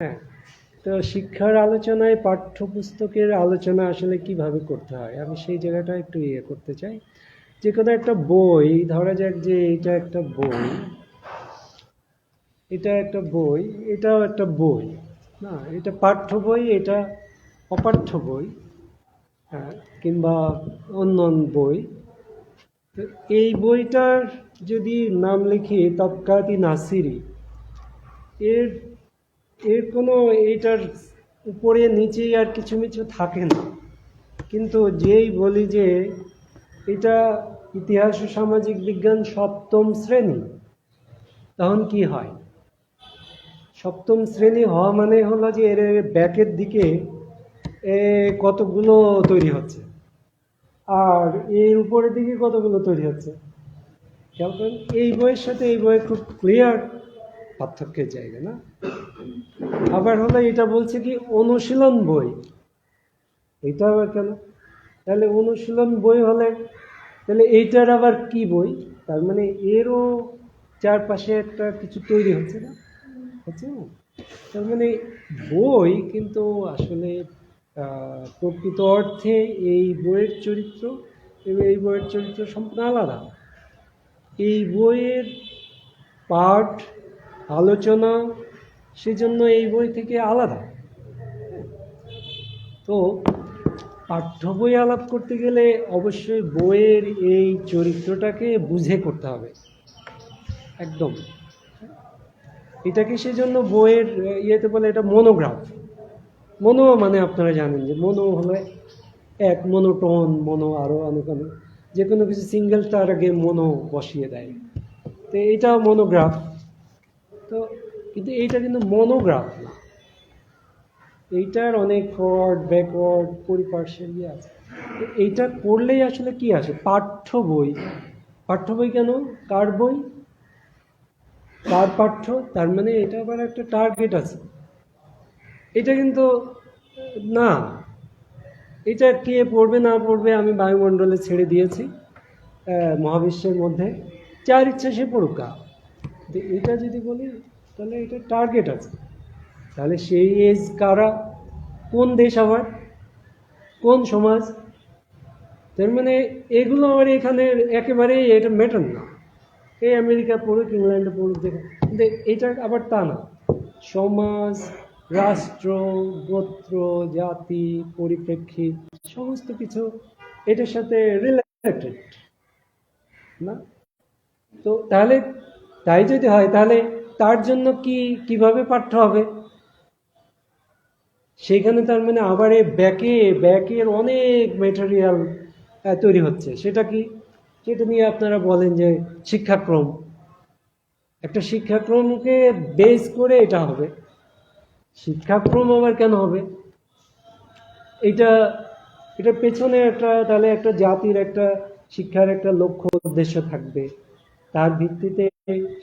হ্যাঁ। তো শিক্ষার আলোচনায় পাঠ্যপুস্তকের আলোচনা আসলে কীভাবে করতে হয়? আমি সেই জায়গাটা একটু ইয়ে করতে চাই। যে কোনো একটা বই, ধরা যাক যে এটা একটা বই, এটা একটা বই, এটাও একটা বই, না, এটা পাঠ্য বই, এটা অপাঠ্য বই হ্যাঁ কিংবা অন্য বই। তো এই বইটার যদি নাম লিখি তৎকাতি নাসিরি, এর এর কোনো এটার উপরে, নিচেই আর কিছু মিছু থাকে না। কিন্তু যেই বলি যে এটা ইতিহাস ও সামাজিক বিজ্ঞান সপ্তম শ্রেণি, তখন কি হয়? সপ্তম শ্রেণি হওয়া মানে হলো যে এর ব্যাকের দিকে কতগুলো তৈরি হচ্ছে। আর এর উপরের দিকে কতগুলো তৈরি হচ্ছে? খেয়াল করেন, এই বইয়ের সাথে এই বইয়ের খুব ক্লিয়ার পার্থক্যের জায়গা, না? আবার হলো এটা বলছে কি অনুশীলন বই। এটা আবার কেন? তাহলে অনুশীলন বই হলে, তাহলে এইটার আবার কি বই? তার মানে এরও চারপাশে একটা কিছু তৈরি হচ্ছে না? হচ্ছে তার মানে বই কিন্তু আসলে প্রকৃত অর্থে এই বইয়ের চরিত্র এবং এই বইয়ের চরিত্র সম্পূর্ণ আলাদা। এই বইয়ের পাঠ, আলোচনা সেজন্য এই বই থেকে আলাদা। তো পাঠ্য বই আলাপ করতে গেলে অবশ্যই বইয়ের এই চরিত্রটাকে বুঝে করতে হবে। একদম। এটাকে সেজন্য বইয়ের ইয়েতে বলে এটা মনোগ্রাফ। মনো মানে আপনারা জানেন যে মনো হলো এক, মনোটোন, মনো আরও অনেক অনেক যে কোনো কিছু সিঙ্গেল তার আগে মনো বসিয়ে দেয়। তো এটাও মনোগ্রাফ। তো কিন্তু এইটা কিন্তু মনোগ্রাফ না। এইটার অনেক ফরওয়ার্ড ব্যাকওয়ার্ড পরিপার্শ্বের ইয়ে আছে। এইটা করলেই আসলে কি আসে পাঠ্য বই। পাঠ্য বই কেন? কার বই? কার পাঠ্য? তার মানে এটা আবার একটা টার্গেট আছে। এটা কিন্তু না। এটা কে পড়বে, না পড়বে আমি বায়ুমণ্ডলে ছেড়ে দিয়েছি মহাবিশ্বের মধ্যে। যার ইচ্ছা সে পড়ুকা। এটা যদি বলি তাহলে এটা টার্গেট আছে। তাহলে সেই এজ কারা? কোন দেশ আবার? কোন সমাজ? তার মানে এগুলো আমার এখানে একেবারেই এটা ম্যাটার না। এই আমেরিকা পড়ুক, ইংল্যান্ডে পড়ুক দেখে কিন্তু এটা আবার তা না। সমাজ, রাষ্ট্র, গোত্র, জাতি, পরিপ্রেক্ষিত, সমস্ত কিছু এটার সাথে রিলেটেড না? তো তাহলে তাই যদি হয়, তাহলে তার জন্য কি, কীভাবে পাঠ্য হবে? সেখানে তার মানে আবার ব্যাকে ব্যাকের অনেক ম্যাটেরিয়াল তৈরি হচ্ছে। সেটা কি? সেটা নিয়ে আপনারা বলেন যে শিক্ষাক্রম। একটা শিক্ষাক্রমকে বেস করে এটা হবে। শিক্ষাক্রম আবার কেন হবে? এটা এটা পেছনে একটা, তাহলে একটা জাতির একটা, শিক্ষার একটা লক্ষ্য, উদ্দেশ্য থাকবে। তার ভিত্তিতে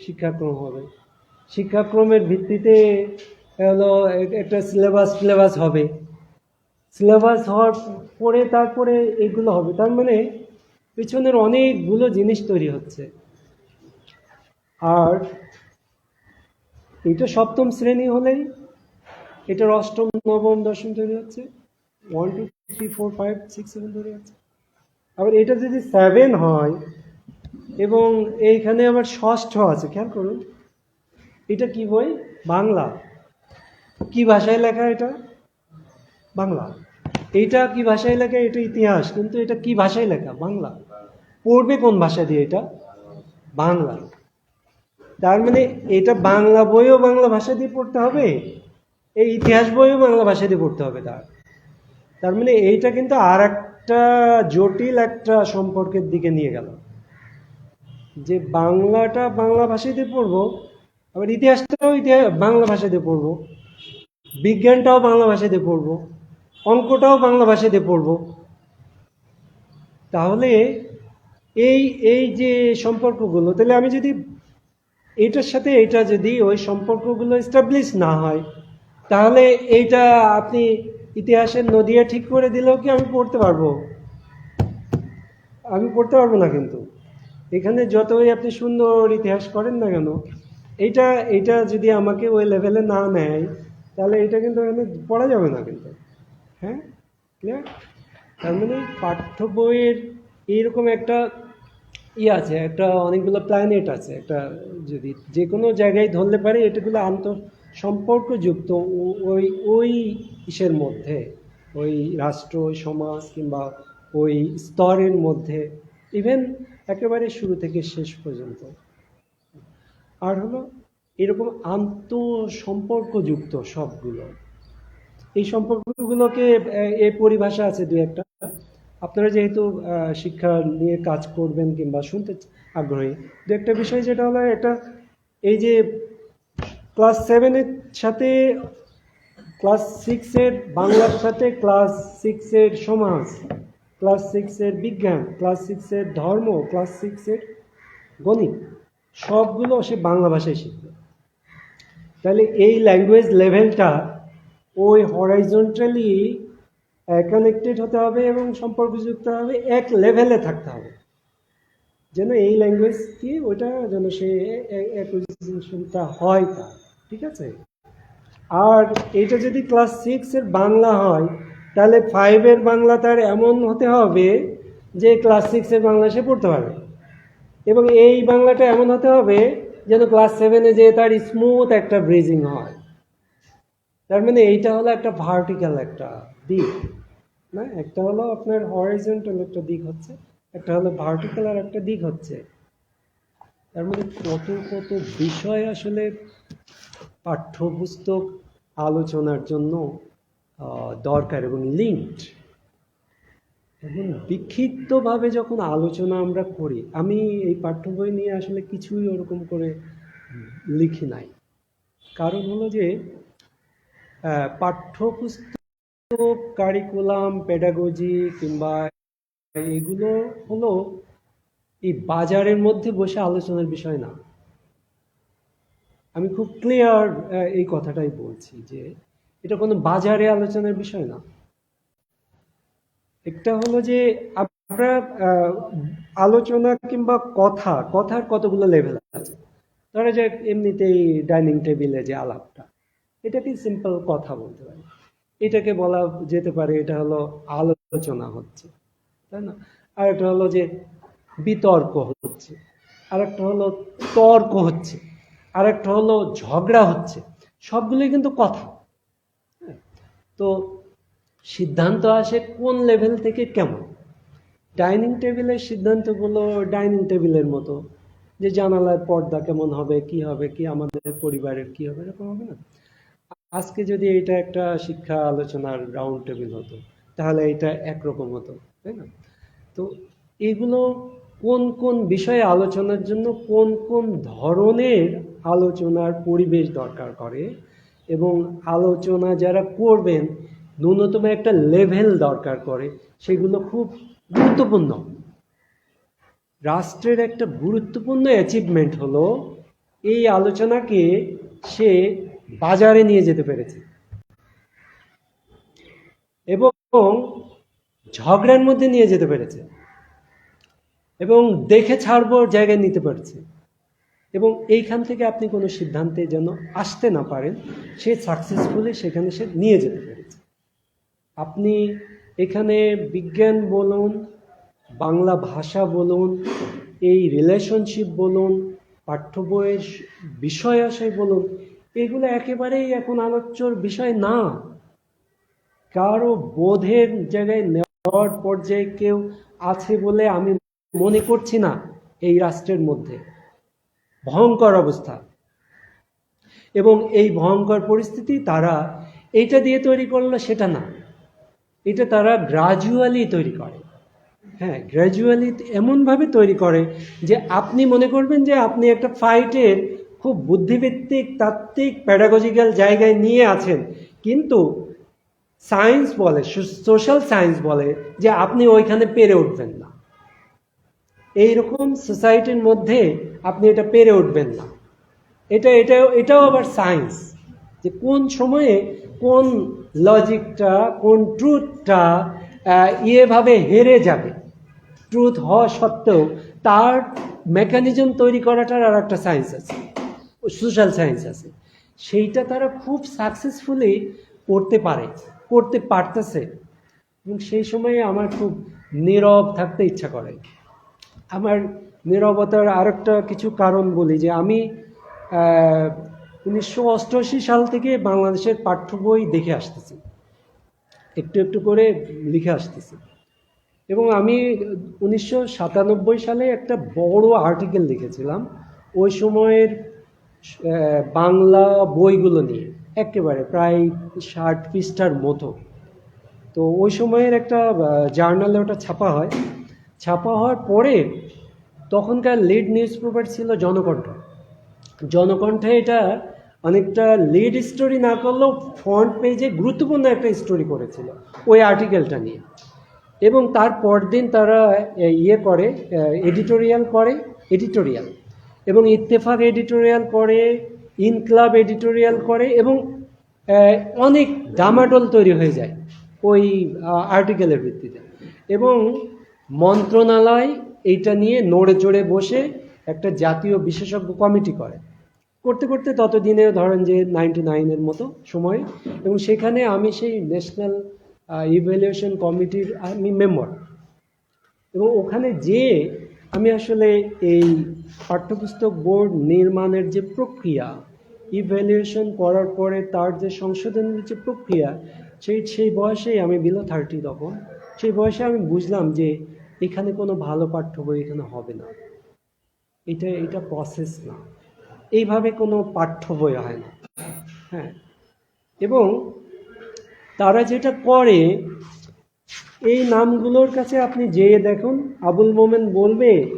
শিক্ষাক্রম হবে। শিক্ষাক্রমের ভিত্তিতে হলো একটা সিলেবাস সিলেবাস হবে। সিলেবাস হওয়ার পরে তারপরে এগুলো হবে। তার মানে পেছনের অনেকগুলো জিনিস তৈরি হচ্ছে। আর এটা সপ্তম শ্রেণি হলেই এটার অষ্টম, নবম, দশম তৈরি হচ্ছে। One two three four five six seven তৈরি হচ্ছে। আবার এটা যদি সেভেন হয় এবং এইখানে আবার ষষ্ঠ আছে, খেয়াল করুন। এটা কি বই বাংলা। কি ভাষায় লেখা এটা? বাংলা। এইটা কি ভাষায় লেখা? এটা ইতিহাস। কিন্তু এটা কি ভাষায় লেখা? বাংলা। পড়বে কোন ভাষা দিয়ে এটা? বাংলা। তার মানে এটা বাংলা বইও বাংলা ভাষা দিয়ে পড়তে হবে, এই ইতিহাস বইও বাংলা ভাষা দিয়ে পড়তে হবে তার। তার মানে এইটা কিন্তু আর একটা জটিল একটা সম্পর্কের দিকে নিয়ে গেল। যে বাংলাটা বাংলা দিয়ে পড়ব আবার ইতিহাসটাও ইতিহাস, বাংলা ভাষাতে পড়ব। বিজ্ঞানটাও বাংলা ভাষাতে পড়ব। অঙ্কটাও বাংলা ভাষাতে পড়ব। তাহলে এই এই যে সম্পর্কগুলো, তাহলে আমি যদি এইটার সাথে এটা যদি ওই সম্পর্কগুলো এস্টাবলিশ না হয়, তাহলে এইটা আপনি ইতিহাসের নদিয়া ঠিক করে দিলেও কি আমি পড়তে পারব? আমি পড়তে পারব না কিন্তু। এখানে যতই আপনি সুন্দর ইতিহাস করেন না কেন এইটা এইটা যদি আমাকে ওই লেভেলে না নেয়, তাহলে এটা কিন্তু এখানে পড়া যাবে না কিন্তু। হ্যাঁ? ক্লিয়ার তার মানে পাঠ্য বইয়ের এইরকম একটা ই আছে, একটা অনেকগুলো প্ল্যানেট আছে, একটা যদি যে কোনো জায়গায় ধরলে পারে এটাগুলো আন্ত সম্পর্কযুক্ত ওই ওই ইসের মধ্যে, ওই রাষ্ট্র সমাজ কিংবা ওই স্তরের মধ্যে ইভেন একেবারে শুরু থেকে শেষ পর্যন্ত। আর হলো এরকম আন্ত সম্পর্কযুক্ত সবগুলো। এই সম্পর্কগুলোকে, এ পরিভাষা আছে দু একটা। আপনারা যেহেতু শিক্ষা নিয়ে কাজ করবেন কিংবা শুনতে আগ্রহী, দু একটা বিষয় যেটা হলো এটা, এই যে ক্লাস সেভেনের সাথে ক্লাস সিক্সের বাংলার সাথে ক্লাস সিক্সের সমাজ, ক্লাস সিক্সের বিজ্ঞান, ক্লাস সিক্সের ধর্ম, ক্লাস সিক্সের গণিত। সবগুলো সে বাংলা ভাষায় শিখবে। তাহলে এই ল্যাঙ্গুয়েজ লেভেলটা ওই হরাইজন্টালি কানেক্টেড হতে হবে এবং সম্পর্কযুক্ত হবে, এক লেভেলে থাকতে হবে। যেন এই ল্যাঙ্গুয়েজ কি ওটা যেন সে অ্যাকুইজিশনটা হয় তার ঠিক আছে? আর এটা যদি ক্লাস সিক্সের বাংলা হয়, তাহলে ফাইভের বাংলা তার এমন হতে হবে যে ক্লাস সিক্সের বাংলা সে পড়তে পারবে। এবং এই বাংলাটা এমন হতে হবে যেন ক্লাস সেভেনে যে তার স্মুথ একটা ব্রিজিং হয়। তার মানে এইটা হলো একটা ভার্টিক্যাল একটা দিক, না? একটা হলো আপনার হরাইজন্টাল একটা দিক হচ্ছে, একটা হলো ভার্টিক্যাল আর একটা দিক হচ্ছে। তার মানে কত কত বিষয় আসলে পাঠ্যপুস্তক আলোচনার জন্য দরকার এবং লিঙ্কড এখন বিক্ষিপ্তভাবে যখন আলোচনা আমরা করি, আমি এই পাঠ্য বই নিয়ে আসলে কিছুই ওরকম করে লিখি নাই। কারণ হলো যে পাঠ্যপুস্তক কারিকুলাম পেডাগজি কিংবা এগুলো হলো এই বাজারের মধ্যে বসে আলোচনার বিষয় না। আমি খুব ক্লিয়ার এই কথাটাই বলছি যে, এটা কোনো বাজারে আলোচনার বিষয় না। একটা হলো যে আমরা আলোচনা কিংবা কথা, কথার কতগুলো লেভেল আছে? ধরা যাক এমনিতেই ডাইনিং টেবিলে যে আলাপটা এটাকে সিম্পল কথা বলতে পারি এটাকে বলা যেতে পারে, এটা হলো আলোচনা হচ্ছে, তাই না? আর একটা হলো যে বিতর্ক হচ্ছে আর একটা হলো তর্ক হচ্ছে আর একটা হলো ঝগড়া হচ্ছে, সবগুলোই কিন্তু কথা। হ্যাঁ? তো সিদ্ধান্ত আসে কোন লেভেল থেকে কেমন? ডাইনিং টেবিলের সিদ্ধান্তগুলো ডাইনিং টেবিলের মতো, যে জানালার পর্দা কেমন হবে, কি হবে, কি আমাদের পরিবারের কি হবে, এরকম হবে না। আজকে যদি এটা একটা শিক্ষা আলোচনার রাউন্ড টেবিল হতো, তাহলে এটা একরকম হতো, তাই না? তো এগুলো কোন কোন বিষয়ে আলোচনার জন্য কোন কোন ধরনের আলোচনার পরিবেশ দরকার করে এবং আলোচনা যারা করবেন ন্যূনতম একটা লেভেল দরকার করে, সেগুলো খুব গুরুত্বপূর্ণ। রাষ্ট্রের একটা গুরুত্বপূর্ণ অ্যাচিভমেন্ট হলো, এই আলোচনাকে সে বাজারে নিয়ে যেতে পেরেছে। এবং ঝগড়ার মধ্যে নিয়ে যেতে পেরেছে। এবং দেখে ছাড়বো জায়গায় নিতে পারছে। এবং এইখান থেকে আপনি কোনো সিদ্ধান্তে যেন আসতে না পারেন, সে সাকসেসফুলি সেখানে সে নিয়ে যেতে পেরেছে। আপনি এখানে বিজ্ঞান বলুন, বাংলা ভাষা বলুন, এই রিলেশনশিপ বলুন, পাঠ্য বইয়ের বিষয় আশয় বলুন, এগুলো একেবারেই এখন আলোচ্যর বিষয় না। কারও বোধের জায়গায় নেওয়ার পর্যায়ে কেউ আছে বলে আমি মনে করছি না এই রাষ্ট্রের মধ্যে। ভয়ঙ্কর অবস্থা। এবং এই ভয়ঙ্কর পরিস্থিতি তারা এইটা দিয়ে তৈরি করল, সেটা না। এটা তারা গ্রাজুয়ালি তৈরি করে। হ্যাঁ গ্রাজুয়ালি এমনভাবে তৈরি করে যে আপনি মনে করবেন যে আপনি একটা ফাইটের খুব বুদ্ধিভিত্তিক তাত্ত্বিক প্যাডাগজিক্যাল জায়গায় নিয়ে আছেন। কিন্তু সায়েন্স বলে সোশ্যাল সায়েন্স বলে যে আপনি ওইখানে পেরে উঠবেন না। এইরকম সোসাইটির মধ্যে আপনি এটা পেরে উঠবেন না। এটা এটা এটাও আবার সায়েন্স যে কোন সময়ে কোন লজিকটা কোন ট্রুথটা ইয়েভাবে হেরে যাবে। ট্রুথ হওয়া সত্ত্বেও তার মেকানিজম তৈরি করাটার আর একটা সায়েন্স আছে সোশ্যাল সায়েন্স আছে। সেইটা তারা খুব সাকসেসফুলি করতে পারে, করতে পারতেছে। এবং সেই সময়ে আমার খুব নীরব থাকতে ইচ্ছা করে। আমার নীরবতার আরেকটা কিছু কারণ বলি যে আমি উনিশশো অষ্টআশি সাল থেকে বাংলাদেশের পাঠ্য বই দেখে আসতেছি। একটু একটু করে লিখে আসতেছি। এবং আমি উনিশশো সাতানব্বই সালে একটা বড় আর্টিকেল লিখেছিলাম। ওই সময়ের বাংলা বইগুলো নিয়ে, একেবারে প্রায় ষাট পৃষ্ঠার মতো। তো ওই সময়ের একটা জার্নালে ওটা ছাপা হয়। ছাপা হওয়ার পরে তখনকার লিড নিউজ পেপার ছিল জনকণ্ঠ। জনকণ্ঠে এটা অনেকটা লিড স্টোরি না করলেও ফ্রন্ট পেজে গুরুত্বপূর্ণ একটা স্টোরি করেছিল, ওই আর্টিকেলটা নিয়ে। এবং তার পরদিন তারা ইয়ে করে এডিটোরিয়াল করে এডিটোরিয়াল এবং ইত্তেফাক এডিটোরিয়াল করে ইনক্লাব এডিটোরিয়াল করে এবং অনেক ডামাডোল তৈরি হয়ে যায় ওই আর্টিকেলের ভিত্তিতে। এবং মন্ত্রণালয় এইটা নিয়ে নড়ে চড়ে বসে একটা জাতীয় বিশেষজ্ঞ কমিটি করে। করতে করতে ততদিনে ধরেন যে নাইনটি নাইনের মতো সময়, এবং সেখানে আমি সেই ন্যাশনাল ইভ্যালুয়েশন কমিটির আমি মেম্বার এবং ওখানে যেয়ে আমি আসলে এই পাঠ্যপুস্তক বোর্ড নির্মাণের যে প্রক্রিয়া ইভ্যালুয়েশন করার পরে তার যে সংশোধনের যে প্রক্রিয়া, সেই সেই বয়সেই আমি বিলো থার্টি তখন, সেই বয়সে আমি বুঝলাম যে এখানে কোনো ভালো পাঠ্য বই এখানে হবে না। এটা এটা প্রসেস না। এইভাবে কোনো পাঠ্য বই হয় না। হ্যাঁ। এবং তারা যেটা করে, এই নামগুলোর কাছে আপনি যেয়ে দেখুন, আবুল মোমেন বলবে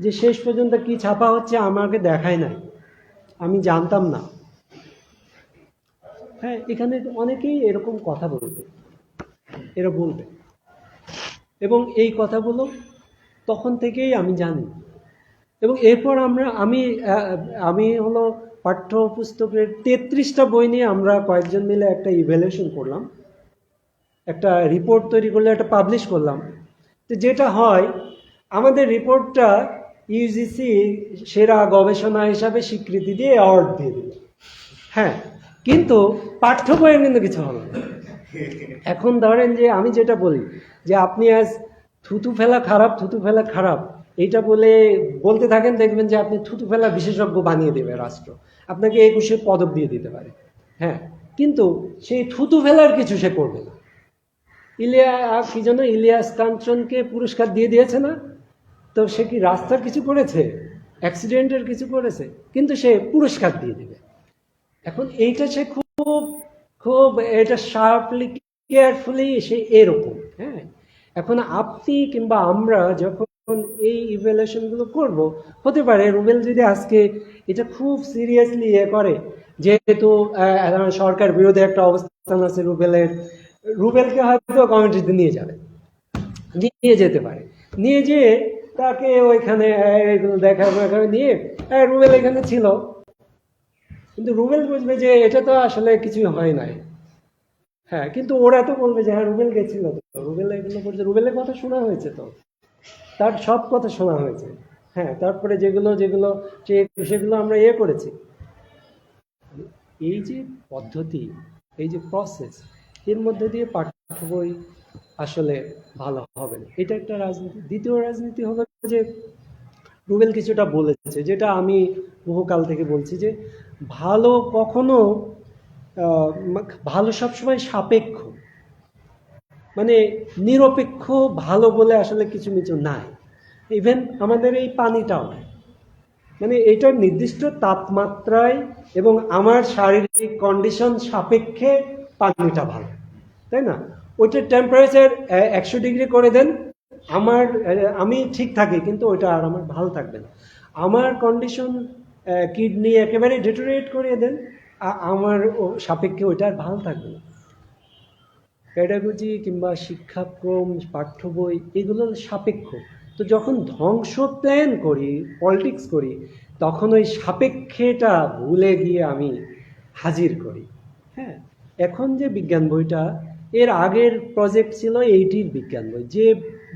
যে শেষ পর্যন্ত কি ছাপা হচ্ছে আমাকে দেখায় নাই। আমি জানতাম না। হ্যাঁ এখানে অনেকেই এরকম কথা বলবে। এরা বলবে। এবং এই কথাগুলো তখন থেকেই আমি জানি। এবং এরপর আমরা, আমি আমি হলো পাঠ্যপুস্তকের তেত্রিশটা বই নিয়ে আমরা কয়েকজন মিলে একটা ইভ্যালুয়েশন করলাম। একটা রিপোর্ট তৈরি করলে, একটা পাবলিশ করলাম। তো যেটা হয়, আমাদের রিপোর্টটা ইউজিসি সেরা গবেষণা হিসাবে স্বীকৃতি দিয়ে অ্যাওয়ার্ড দিয়ে দিল। হ্যাঁ কিন্তু পাঠ্য বইয়ের কিন্তু কিছু হবে না। এখন ধরেন যে, আমি যেটা বলি, যে আপনি আজ থুতু ফেলা খারাপ, থুতু ফেলা খারাপ এইটা বলে বলতে থাকেন, দেখবেন যে আপনি থুতু ফেলা বিশেষজ্ঞ বানিয়ে দেবে রাষ্ট্র। আপনাকে একুশে পদক দিয়ে দিতে পারে। হ্যাঁ কিন্তু সেই থুতু ফেলার কিছু সে করবে না। ইলিয়া, কি যেন ইলিয়াস কাঞ্চনকে পুরস্কার দিয়ে দিয়েছে না? তো সে কি রাস্তার কিছু করেছে? অ্যাক্সিডেন্টের কিছু করেছে? কিন্তু সে পুরস্কার দিয়ে দেবে। এখন এইটা সে খুব খুব এটা শার্পলি কেয়ারফুলি সে এরকম। হ্যাঁ এখন আপনি কিংবা আমরা যখন এই ইভ্যালুয়েশনগুলো করব। হতে পারে রুবেল যদি আজকে এটা খুব সিরিয়াসলি ইয়ে করে, যেহেতু সরকার বিরোধী একটা অবস্থান আছে রুবেলের, রুবেলকে হয়তো কমিটিতে নিয়ে যাবে। নিয়ে যেতে পারে। নিয়ে যেয়ে তাকে ওইখানে দেখা এখানে নিয়ে রুবেল এখানে ছিল। কিন্তু রুবেল বুঝবে যে এটা তো আসলে কিছুই হয় নাই। হ্যাঁ কিন্তু ওরা তো বলবে যে হ্যাঁ রুবেল গেছিল তো। রুবেল এগুলো করছে রুবেলের কথা শোনা হয়েছে তো। তার সব কথা শোনা হয়েছে। হ্যাঁ তারপরে যেগুলো যেগুলো সেগুলো আমরা ইয়ে করেছি। এই যে পদ্ধতি, এই যে প্রসেস এর মধ্যে দিয়ে পাঠ্য বই আসলে ভালো হবে না। এটা একটা রাজনীতি। দ্বিতীয় রাজনীতি হলো যে রুবেল কিছুটা বলেছে, যেটা আমি বহুকাল থেকে বলছি যে ভালো কখনো ভালো সবসময় সাপেক্ষ। মানে নিরপেক্ষ, ভালো বলে আসলে কিছু কিছু নাই। ইভেন আমাদের এই পানিটাও মানে এটা নির্দিষ্ট তাপমাত্রায় এবং আমার শারীরিক কন্ডিশন সাপেক্ষে পানিটা ভালো। তাই না? ওইটার টেম্পারেচার একশো ডিগ্রি করে দেন। আমার আমি ঠিক থাকি, কিন্তু ওইটা আর আমার ভালো থাকবে না। আমার কন্ডিশন কিডনি একেবারে ডিটোরিয়েট করিয়ে দেন। আমার সাপেক্ষে ওইটা আর ভালো থাকবে না। প্যাডাগজি কিংবা শিক্ষাক্রম পাঠ্য বই এগুলো সাপেক্ষ। তো যখন ধ্বংস প্ল্যান করি পলিটিক্স করি, তখন ওই সাপেক্ষেটা ভুলে গিয়ে আমি হাজির করি। হ্যাঁ এখন যে বিজ্ঞান বইটা, এর আগের প্রজেক্ট ছিল এইটির বিজ্ঞান বই। যে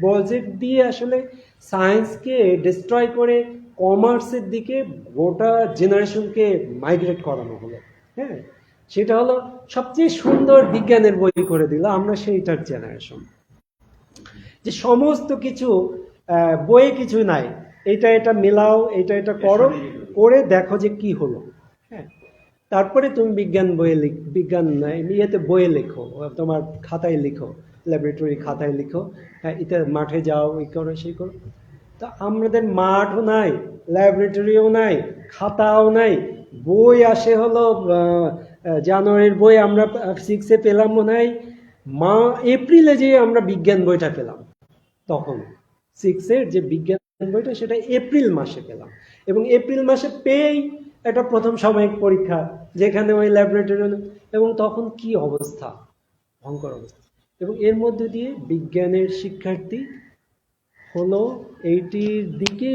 প্রজেক্ট দিয়ে আসলে সায়েন্সকে ডিস্ট্রয় করে কমার্সের দিকে গোটা জেনারেশনকে মাইগ্রেট করানো হলো। হ্যাঁ সেটা হলো সবচেয়ে সুন্দর বিজ্ঞানের বই করে দিল আমরা সেইটার জেনারেশন যে সমস্ত কিছু বইয়ে কিছু নাই, এটা এটা মেলাও, এটা এটা করো, করে দেখো যে কি হলো। হ্যাঁ। তারপরে তুমি বিজ্ঞান বইয়ে লিখ, বিজ্ঞান, ইয়েতে বইয়ে লেখো, তোমার খাতায় লিখো ল্যাবরেটরি খাতায় লিখো হ্যাঁ এতে মাঠে যাও এই করো, সেই করো। তা আমাদের মাঠও নাই ল্যাবরেটরিও নাই, খাতাও নাই, বই আসে হলো জানুয়ারির বই আমরা সিক্সে পেলাম মনে হয়। মা, এপ্রিলে যে আমরা বিজ্ঞান বইটা পেলাম, তখন। সিক্সের যে বিজ্ঞান বইটা, সেটা এপ্রিল মাসে পেলাম। এবং এপ্রিল মাসে পেয়েই একটা প্রথম সাময়িক পরীক্ষা, যেখানে ওই ল্যাবরেটরি এবং তখন কি অবস্থা? ভয়ঙ্কর অবস্থা। এবং এর মধ্যে দিয়ে বিজ্ঞানের শিক্ষার্থী হলো, এইটির দিকে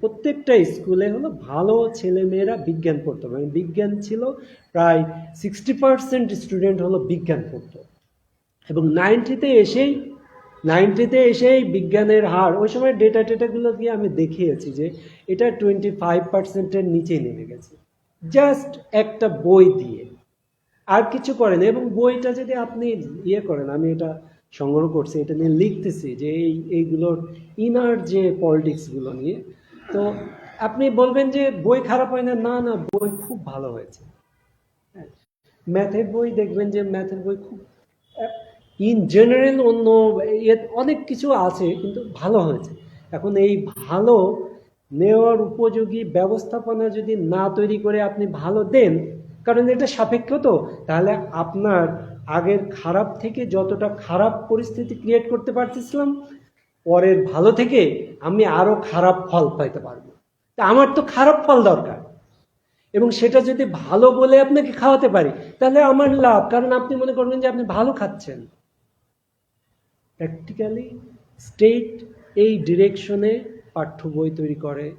প্রত্যেকটা স্কুলে হলো ভালো ছেলেমেয়েরা বিজ্ঞান পড়তো। মানে বিজ্ঞান ছিল প্রায় সিক্সটি পার্সেন্ট স্টুডেন্ট হলো বিজ্ঞান পড়তো। এবং নাইনটিতে এসেই নাইনটিতে এসেই বিজ্ঞানের হার, ওই সময় ডেটা টেটাগুলো দিয়ে আমি দেখিয়েছি যে এটা টোয়েন্টি ফাইভ পার্সেন্টের নিচে নেমে গেছে। জাস্ট একটা বই দিয়ে। আর কিছু করেন এবং বইটা যদি আপনি ইয়ে করেন, আমি এটা সংগ্রহ করছি, এটা নিয়ে লিখতেছি যে এই, এইগুলোর ইনার যে পলিটিক্সগুলো নিয়ে তো আপনি বলবেন যে বই খারাপ হয় না? না না, বই খুব ভালো হয়েছে। ম্যাথের বই দেখবেন যে ম্যাথের বই খুব ইন জেনারেল অন্য অনেক কিছু আছে, কিন্তু ভালো হয়েছে। এখন এই ভালো নেওয়ার উপযোগী ব্যবস্থাপনা যদি না তৈরি করে আপনি ভালো দেন, কারণ এটা সাপেক্ষ তো, তাহলে আপনার আগের খারাপ থেকে যতটা খারাপ পরিস্থিতি ক্রিয়েট করতে পারতেছিলাম পরের ভালো থেকে আমি আরও খারাপ ফল পাইতে পারব। তা আমার তো খারাপ ফল দরকার। এবং সেটা যদি ভালো বলে আপনাকে খাওয়াতে পারি, তাহলে আমার লাভ। কারণ আপনি মনে করবেন যে আপনি ভালো খাচ্ছেন। প্র্যাকটিক্যালি স্টেট এই ডিরেকশনে পাঠ্য বই তৈরি করে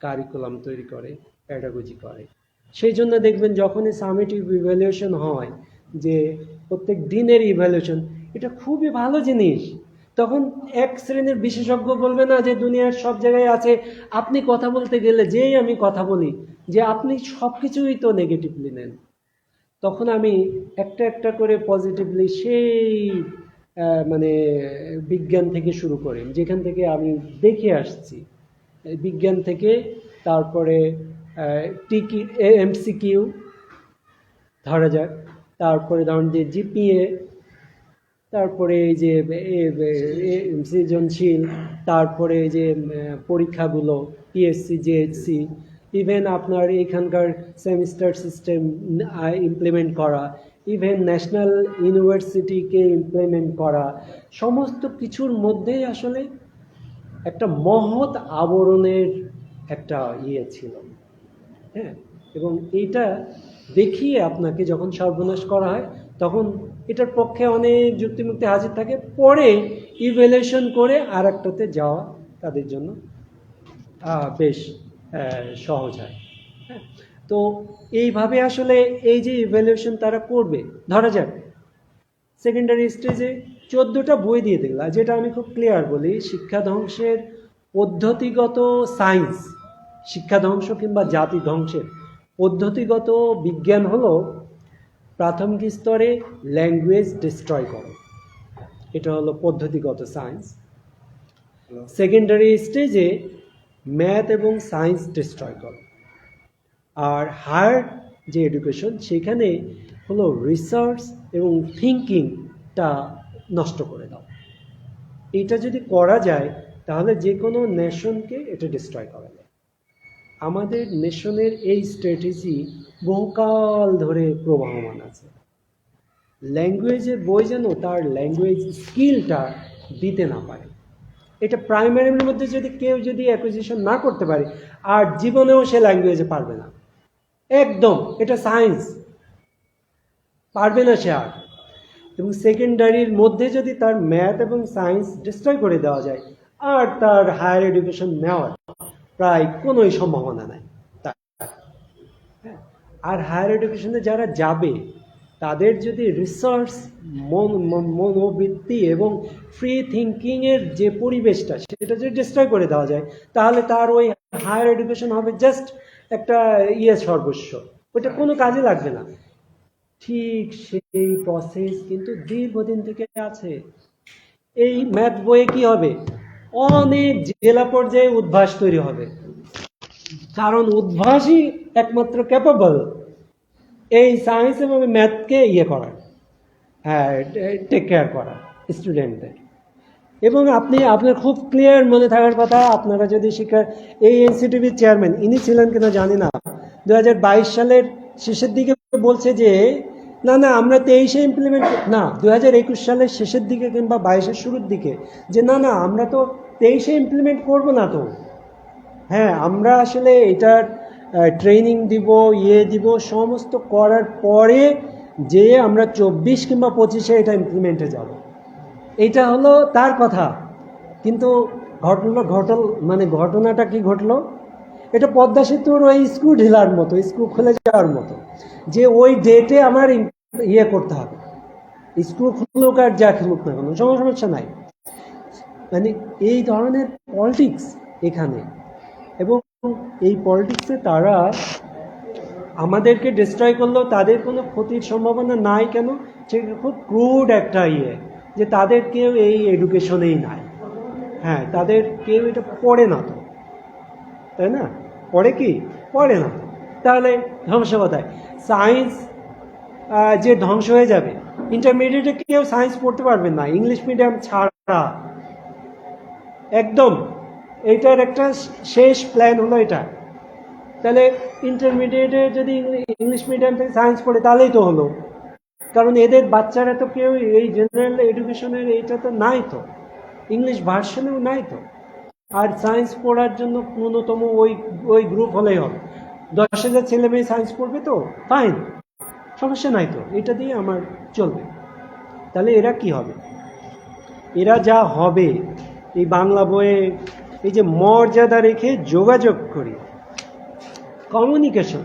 কারিকুলাম তৈরি করে প্যাডাগজি করে। সেই জন্য দেখবেন যখনই সামিটিভ ইভ্যালুয়েশন হয়, যে প্রত্যেক দিনের ইভ্যালুয়েশন এটা খুবই ভালো জিনিস। তখন এক শ্রেণির বিশেষজ্ঞ বলবে না যে দুনিয়ার সব জায়গায় আছে, আপনি কথা বলতে গেলে যেই আমি কথা বলি, যে আপনি সব কিছুই তো নেগেটিভলি নেন। তখন আমি একটা একটা করে পজিটিভলি সেই মানে বিজ্ঞান থেকে শুরু করে, যেখান থেকে আমি দেখে আসছি। বিজ্ঞান থেকে তারপরে টিকি এমসিকিউ ধরা যাক, তারপরে ধরুন যে জিপিএ তারপরে এই যে সৃজনশীল, তারপরে এই যে পরীক্ষাগুলো পিএসসি জেএসসি ইভেন আপনার এখানকার সেমিস্টার সিস্টেম ইমপ্লিমেন্ট করা ইভেন ন্যাশনাল ইউনিভার্সিটিকে ইমপ্লিমেন্ট করা, সমস্ত কিছুর মধ্যেই আসলে একটা মহৎ আবরণের একটা ইয়ে ছিল। হ্যাঁ? এবং এইটা দেখিয়ে আপনাকে যখন সর্বনাশ করা হয়, তখন এটার পক্ষে অনেক যুক্তিমুক্তি হাজির থাকে। পরে ইভ্যালুয়েশন করে আর একটাতে যাওয়া তাদের জন্য বেশ সহজ হয়। হ্যাঁ? তো এইভাবে আসলে এই যে ইভ্যালুয়েশন তারা করবে, ধরা যাক সেকেন্ডারি স্টেজে চোদ্দোটা বই দিয়ে আর যেটা আমি খুব ক্লিয়ার বলি, শিক্ষা ধ্বংসের পদ্ধতিগত সায়েন্স শিক্ষা ধ্বংস কিংবা জাতি ধ্বংসের পদ্ধতিগত বিজ্ঞান হলো প্রাথমিক স্তরে ল্যাঙ্গুয়েজ ডিস্ট্রয় করো। এটা হলো পদ্ধতিগত সায়েন্স সেকেন্ডারি স্টেজে ম্যাথ এবং সায়েন্স ডিস্ট্রয় করো। আর হায়ার যে এডুকেশন সেখানে হলো রিসার্চ এবং থিঙ্কিংটা নষ্ট করে দাও। এটা যদি করা যায়, তাহলে যে কোনো নেশনকে এটা ডিস্ট্রয় করা যায়। আমাদের নেশনের এই স্ট্র্যাটেজি বহুকাল ধরে প্রবাহমান আছে। ল্যাঙ্গুয়েজের বই যেন তার ল্যাঙ্গুয়েজ স্কিলটা দিতে না পারে। এটা প্রাইমারির মধ্যে যদি কেউ যদি অ্যাকুইজিশন না করতে পারে, আর জীবনেও সে ল্যাঙ্গুয়েজে পারবে না। একদম, এটা সায়েন্স পারবে না সে আর। এবং সেকেন্ডারির মধ্যে যদি তার ম্যাথ এবং সায়েন্স ডিস্ট্রয় করে দেওয়া যায়, আর তার হায়ার এডুকেশন নেওয়ার প্রায় কোনোই সম্ভাবনা নাই। আর হায়ার এডুকেশনে যারা যাবে, তাদের যদি রিসার্চ মন- মনোবৃত্তি এবং ফ্রি থিঙ্কিংয়ের যে পরিবেশটা, সেটা যদি ডিস্ট্রয় করে দেওয়া যায়, তাহলে তার ওই হায়ার এডুকেশন হবে জাস্ট একটা ইয়ে সর্বস্ব। ওটা কোনো কাজে লাগবে না। ঠিক সেই প্রসেস কিন্তু দীর্ঘদিন থেকে আছে। এই ম্যাথ বইয়ে কি হবে? অনেক জেলা পর্যায়ে উদ্ভাস তৈরি হবে। কারণ উদ্ভাসই একমাত্র ক্যাপাবল এই সায়েন্স এবং ম্যাথকে ইয়ে করার হ্যাঁ টেক কেয়ার করা স্টুডেন্টদের এবং আপনি, আপনার খুব ক্লিয়ার মনে থাকার কথা, আপনারা যদি শিক্ষা, এই এনসিটিভির চেয়ারম্যান ইনি ছিলেন কিনা জানি না। দুই হাজার বাইশ সালের শেষের দিকে বলছে যে না না, আমরা তেইশে ইমপ্লিমেন্ট না দু হাজার একুশ সালের শেষের দিকে কিংবা বাইশের শুরুর দিকে, যে না না, আমরা তো তেইশে ইমপ্লিমেন্ট করব না তো। হ্যাঁ আমরা আসলে এটার ট্রেনিং দিব ইয়ে দিব, সমস্ত করার পরে যে আমরা চব্বিশ কিংবা পঁচিশে এটা ইমপ্লিমেন্টে যাব। এটা হলো তার কথা। কিন্তু ঘটলো, ঘটল মানে ঘটনাটা কি ঘটলো? এটা পদ্মা সেতুর ওই স্ক্রু ঢিলার মতো স্ক্রু খুলে যাওয়ার মতো। যে ওই ডেটে আমার ইয়ে করতে হবে। স্ক্রু খুলুক আর যা খুলুক না কোনো সমস্যা নাই। মানে এই ধরনের পলিটিক্স এখানে। এবং এই পলিটিক্সে তারা আমাদেরকে ডিস্ট্রয় করলেও তাদের কোনো ক্ষতির সম্ভাবনা নাই কেন? সেটা খুব ক্রুড একটা ইয়ে যে তাদের কেউ এই এডুকেশনেই নাই। হ্যাঁ তাদের কেউ এটা পড়ে না তো। তাই না? পড়ে কি? পড়ে না তাহলে ধ্বংস কোথায়? সায়েন্স যে ধ্বংস হয়ে যাবে। ইন্টারমিডিয়েটে কেউ সায়েন্স পড়তে পারবেন না। ইংলিশ মিডিয়াম ছাড়া। একদম। এইটার একটা শেষ প্ল্যান হলো এটা। তাহলে ইন্টারমিডিয়েটে যদি ইংলিশ মিডিয়াম থেকে সায়েন্স পড়ে, তাহলেই তো হলো। কারণ এদের বাচ্চারা তো কেউ এই জেনারেল এডুকেশনের এইটা তো নাই তো। ইংলিশ ভার্সনেও নাই তো। আর সায়েন্স পড়ার জন্য ন্যূনতম ওই ওই গ্রুপ হলেই হবে। দশ হাজার ছেলে মেয়ে সায়েন্স পড়বে তো? ফাইন সমস্যা নাই তো। এটা দিয়ে আমার চলবে। তাহলে এরা কি হবে? এরা যা হবে, এই বাংলা বইয়ে এই যে মর্যাদা রেখে যোগাযোগ করি। কমিউনিকেশন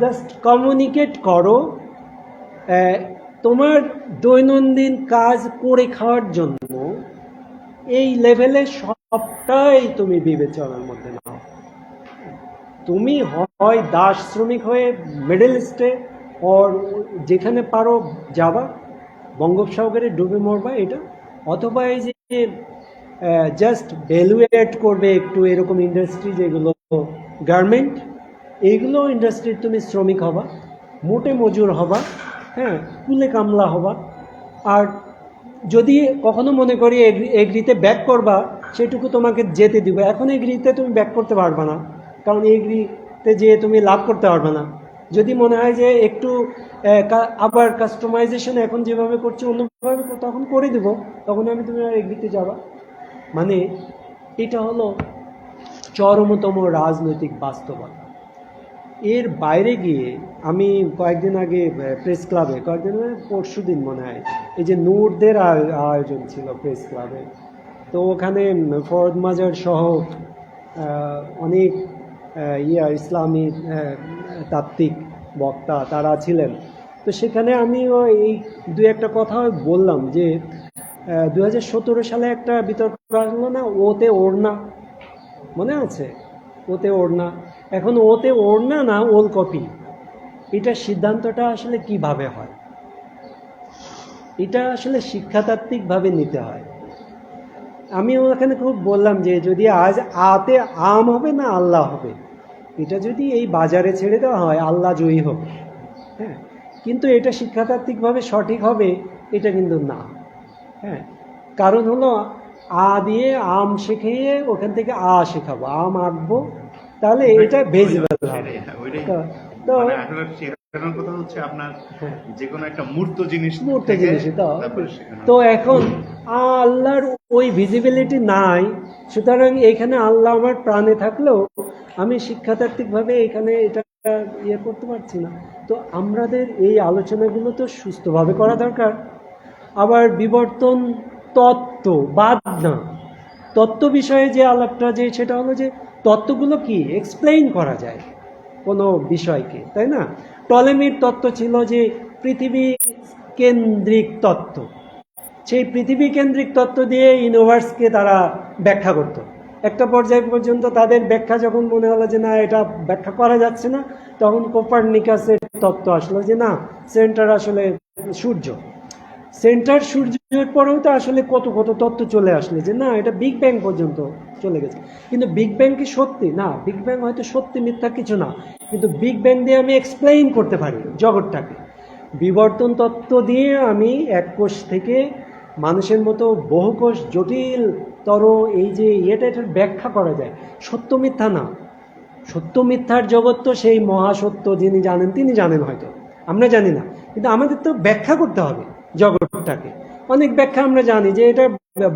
জাস্ট কমিউনিকেট করো তোমার দৈনন্দিন কাজ করে খাওয়ার জন্য এই লেভেলে সবটাই তুমি বিবেচনার মধ্যে নাও। তুমি হয় দাস শ্রমিক হয়ে মিডল ইস্টে ওর যেখানে পারো যাবা, বঙ্গোপসাগরে ডুবে মরবা এটা, অথবা এই যে জাস্ট ভ্যালুয়েট করবে একটু এরকম ইন্ডাস্ট্রি যেগুলো গার্মেন্ট এইগুলো ইন্ডাস্ট্রির তুমি শ্রমিক হবা, মোটে মজুর হবা হ্যাঁ কুলে কামলা হবা, আর যদি কখনো মনে করি এগ্রি, এগ্রিতে ব্যাক করবা, সেটুকু তোমাকে যেতে দিব। এখন এগ্রিতে তুমি ব্যাক করতে পারবে না। কারণ এগ্রিতে যেয়ে তুমি লাভ করতে পারবে না। যদি মনে হয় যে একটু আবার কাস্টমাইজেশন এখন যেভাবে করছি অন্যভাবে তখন করে দেবো। তখন আমি তুমি আর এগ্রিতে যাবা। মানে এটা হলো চরমতম রাজনৈতিক বাস্তবতা। এর বাইরে গিয়ে আমি কয়েকদিন আগে প্রেস ক্লাবে কয়েকদিন পরশু দিন মনে হয়, এই যে নূরদের আয়োজন ছিল প্রেস ক্লাবে তো ওখানে ফরদ মাজার সহ অনেক ইয়া ইসলামী তাত্ত্বিক বক্তা তারা ছিলেন। তো সেখানে আমি এই দু একটা কথা বললাম যে দু হাজার সতেরো সালে একটা বিতর্ক আসলো না, ওতে ওড়না, মনে আছে? ওতে ওড়না। এখন ওতে ওড়না না ওল কপি এটা সিদ্ধান্তটা আসলে কীভাবে হয়? এটা আসলে শিক্ষাতাত্ত্বিকভাবে নিতে হয়। আমি ওখানে খুব বললাম যে যদি আজ আতে আম হবে না আল্লাহ হবে এটা যদি এই বাজারে ছেড়ে দেওয়া হয় আল্লাহ জয়ী হবে হ্যাঁ কিন্তু এটা শিক্ষাতাত্ত্বিকভাবে সঠিক হবে এটা কিন্তু না। হ্যাঁ কারণ হলো আ দিয়ে আম শেখিয়ে ওখান থেকে আ শেখাবো আম আঁকবো তাহলে এটা ভেজিবল হবে। তো আসলে কথা হচ্ছে আপনার হ্যাঁ। যে কোনো একটা মূর্ত জিনিস মূর্ত জিনিস তো তারপরে শেখানো। তো এখন আল্লাহর ওই ভিজিবিলিটি নাই। সুতরাং এখানে আল্লাহ আমার প্রাণে থাকলেও আমি শিক্ষাতাত্ত্বিকভাবে এখানে এটা ইয়ে করতে পারছি না। তো আমাদের এই আলোচনাগুলো তো সুস্থভাবে করা দরকার। আবার বিবর্তন তত্ত্ব বাদ না। তত্ত্ব বিষয়ে যে আলাপটা যে সেটা হলো যে তত্ত্বগুলো কি? এক্সপ্লেইন করা যায় কোনো বিষয়কে তাই না? টলেমির তত্ত্ব ছিল যে পৃথিবী কেন্দ্রিক তত্ত্ব। সেই পৃথিবী কেন্দ্রিক তত্ত্ব দিয়ে ইউনিভার্সকে তারা ব্যাখ্যা করত। একটা পর্যায় পর্যন্ত তাদের ব্যাখ্যা যখন মনে হলো যে না, এটা ব্যাখ্যা করা যাচ্ছে না, তখন কোপার নিকাশের তত্ত্ব আসলো যে না, সেন্টার আসলে সূর্য। সেন্টার সূর্যের পরেও তো আসলে কত কত তত্ত্ব চলে আসলে যে না, এটা বিগ ব্যাং পর্যন্ত চলে গেছে। কিন্তু বিগ ব্যাং কি সত্যি? না বিগ ব্যাং হয়তো সত্যি মিথ্যা কিছু না। কিন্তু বিগ ব্যাং দিয়ে আমি এক্সপ্লেইন করতে পারি জগৎটাকে। বিবর্তন তত্ত্ব দিয়ে আমি এক কোষ থেকে মানুষের মতো বহু কোষ জটিলতর এই যে এটা এটার ব্যাখ্যা করা যায়। সত্য মিথ্যা না। সত্য মিথ্যার জগৎ তো সেই মহাসত্য যিনি জানেন, তিনি জানেন হয়তো। আমরা জানি না। কিন্তু আমাদের তো ব্যাখ্যা করতে হবে। জগৎটাকে। অনেক ব্যাখ্যা আমরা জানি যে এটা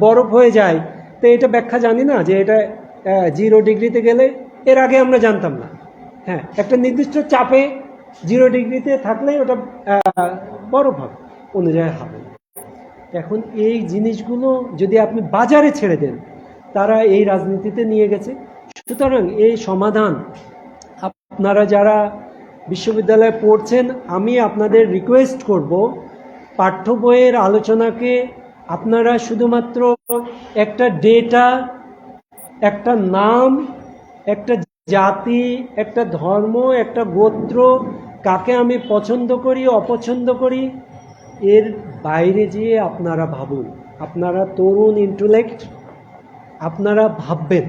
বরফ হয়ে যায়, তো এটা ব্যাখ্যা জানি না যে এটা জিরো ডিগ্রিতে গেলে এর আগে আমরা জানতাম না। হ্যাঁ একটা নির্দিষ্ট চাপে জিরো ডিগ্রিতে থাকলে ওটা বরফ হবে, অনুযায়ী হবে। এখন এই জিনিসগুলো যদি আপনি বাজারে ছেড়ে দেন, তারা এই রাজনীতিতে নিয়ে গেছে। সুতরাং এই সমাধান আপনারা যারা বিশ্ববিদ্যালয়ে পড়ছেন, আমি আপনাদের রিকোয়েস্ট করব পাঠ্য বইয়ের আলোচনাকে আপনারা শুধুমাত্র একটা ডেটা, একটা নাম, একটা জাতি, একটা ধর্ম, একটা গোত্র কাকে আমি পছন্দ করি, অপছন্দ করি, এর বাইরে যেয়ে আপনারা ভাবুন। আপনারা তরুণ ইন্টেলেক্ট আপনারা ভাববেন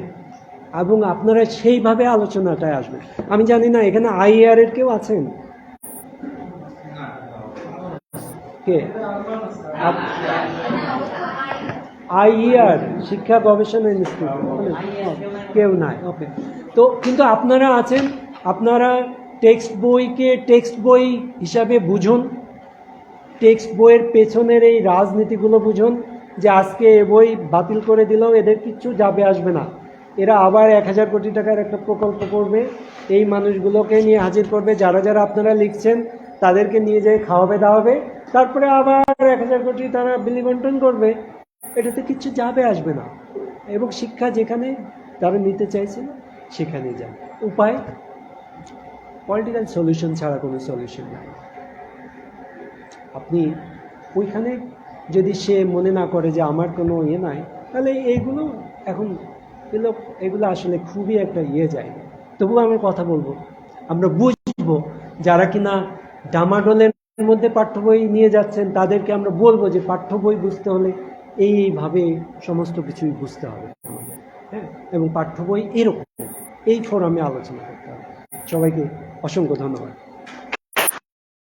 এবং আপনারা সেইভাবে আলোচনাটায় আসবেন। আমি জানি না, এখানে আইআর এর কেউ আছেন? কে? আইইআর শিক্ষা গবেষণা ইনস্টিটিউট। কেউ নাই ওকে। তো কিন্তু আপনারা আছেন আপনারা টেক্সট বইকে টেক্সট বই হিসাবে বুঝুন। টেক্সট বইয়ের পেছনের এই রাজনীতিগুলো বুঝুন যে আজকে এ বই বাতিল করে দিলেও এদের কিচ্ছু যাবে আসবে না। এরা আবার এক হাজার কোটি টাকার একটা প্রকল্প করবে এই মানুষগুলোকে নিয়ে হাজির করবে। যারা যারা আপনারা লিখছেন তাদেরকে নিয়ে যেয়ে খাওয়াবে দাওয়াবে। তারপরে আবার এক হাজার কোটি তারা বিলি বন্টন করবে, এটাতে কিচ্ছু যাবে, আসবে না। এবং শিক্ষা যেখানে তারা নিতে চাইছে সেখানে যাবে। উপায়? পলিটিক্যাল সলিউশন ছাড়া কোনো সলিউশন নাই। আপনি ওইখানে যদি সে মনে না করে যে আমার কোনো ইয়ে নাই, তাহলে এইগুলো এখন এগুলো এগুলো আসলে খুবই একটা ইয়ে যায় তবুও আমি কথা বলব। আমরা বুঝব যারা কিনা ডামাডোলের মধ্যে পাঠ্য বই নিয়ে যাচ্ছেন, তাদেরকে আমরা বলব যে পাঠ্য বই বুঝতে হলে এইভাবে সমস্ত কিছুই বুঝতে হবে। হ্যাঁ? এবং পাঠ্য বই এরকম। এই ফোরামে আলোচনা করতে হবে। সবাইকে অসংখ্য ধন্যবাদ।